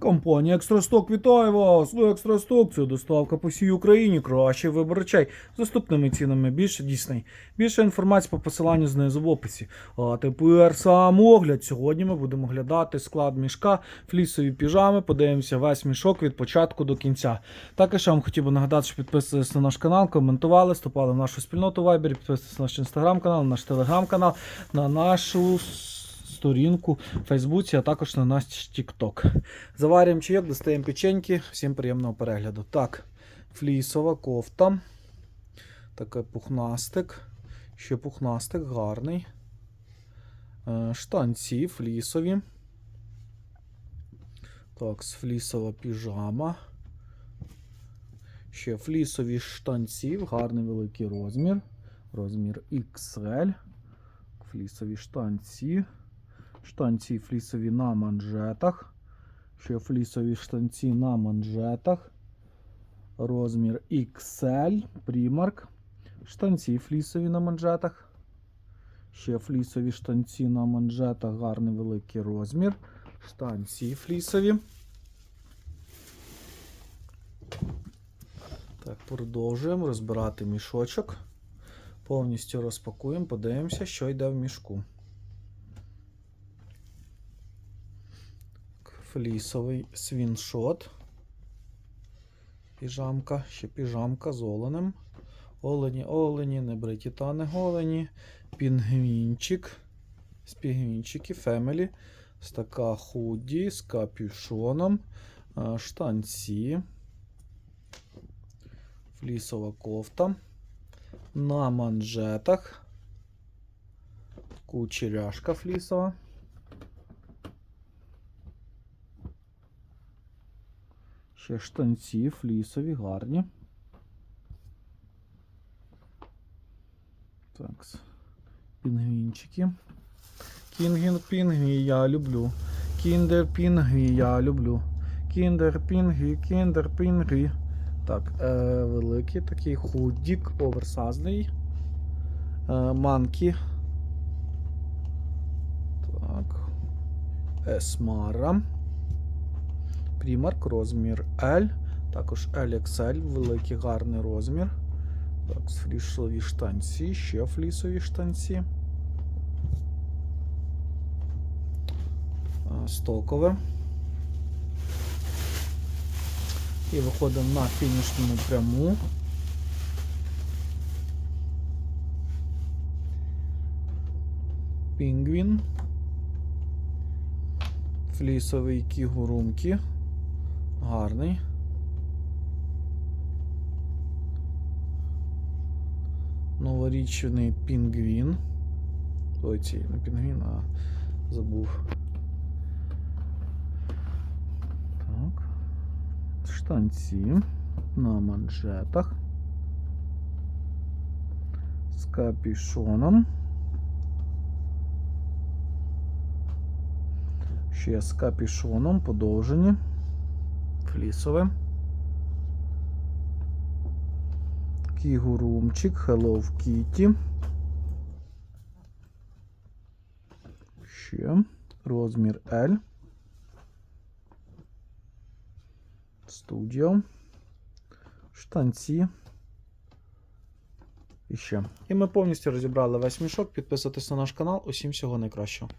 Компанія Екстрасток вітає вас! Ви Екстрасток це доставка по всій Україні. Кращий вибір речей з доступними цінами. Більше дійсний. Більше інформації по посиланню знизу в описі. А тепер сам огляд. Сьогодні ми будемо оглядати склад мішка, флісові піжами. Подивимося весь мішок від початку до кінця. Також я вам хотів би нагадати, що підписувалися на наш канал, коментували, вступали в нашу спільноту Viber, підписуйтесь на наш інстаграм-канал, на наш телеграм-канал, на нашу сторінку в Фейсбуці, а також на наш TikTok. Заварюємо чайок, достаємо печеньки. Всім приємного перегляду. Так, флісова кофта. Такий пухнастик. Ще пухнастик, гарний. Е, Штанці флісові. Так, флісова піжама. Ще флісові штанці, гарний великий розмір. Розмір XL. Флісові штанці. Штанці флісові на манжетах. Ще флісові штанці на манжетах. Розмір XL. Примарк. Штанці флісові на манжетах. Ще флісові штанці на манжетах. Гарний великий розмір. Штанці флісові. Так, продовжуємо розбирати мішочок. Повністю розпакуємо, подивимося, що йде в мішку. Флісовий свіншот. Піжамка, ще піжамка з оленем. Олені, олені, небриті та не голені. Пінгвінчик. З пінгвінчики Family. З така худі з капюшоном. Штанці. Флісова кофта. На манжетах. Кучеряшка флісова. Ще штанці флісові, гарні. Так. Пінгвінчики. Кінгін пінгві я люблю. Кіндер пінгві я люблю. Кіндер пінгві, кіндер пінгві. Так, е, великий такий худік, оверсазний. Е, манкі. Так. Есмара. Примарк, розмір L. Також LXL, великий гарний розмір. Так, флісові штанці, ще флісові штанці. Стокове. І виходимо на фінішну пряму. Пінгвін. Флісовий кігурумки. Гарний. Новорічний пінгвін. Ой, ці не пінгвін, а забув. Так. Штанці на манжетах. З капюшоном. Ще з капюшоном подовжені. Флісове. Кігурумчик, Hello Kitty. Ще розмір L. Студіо. Штанці. І ще. І ми повністю розібрали весь мішок. Підписуйтесь на наш канал. Усім всього найкращого.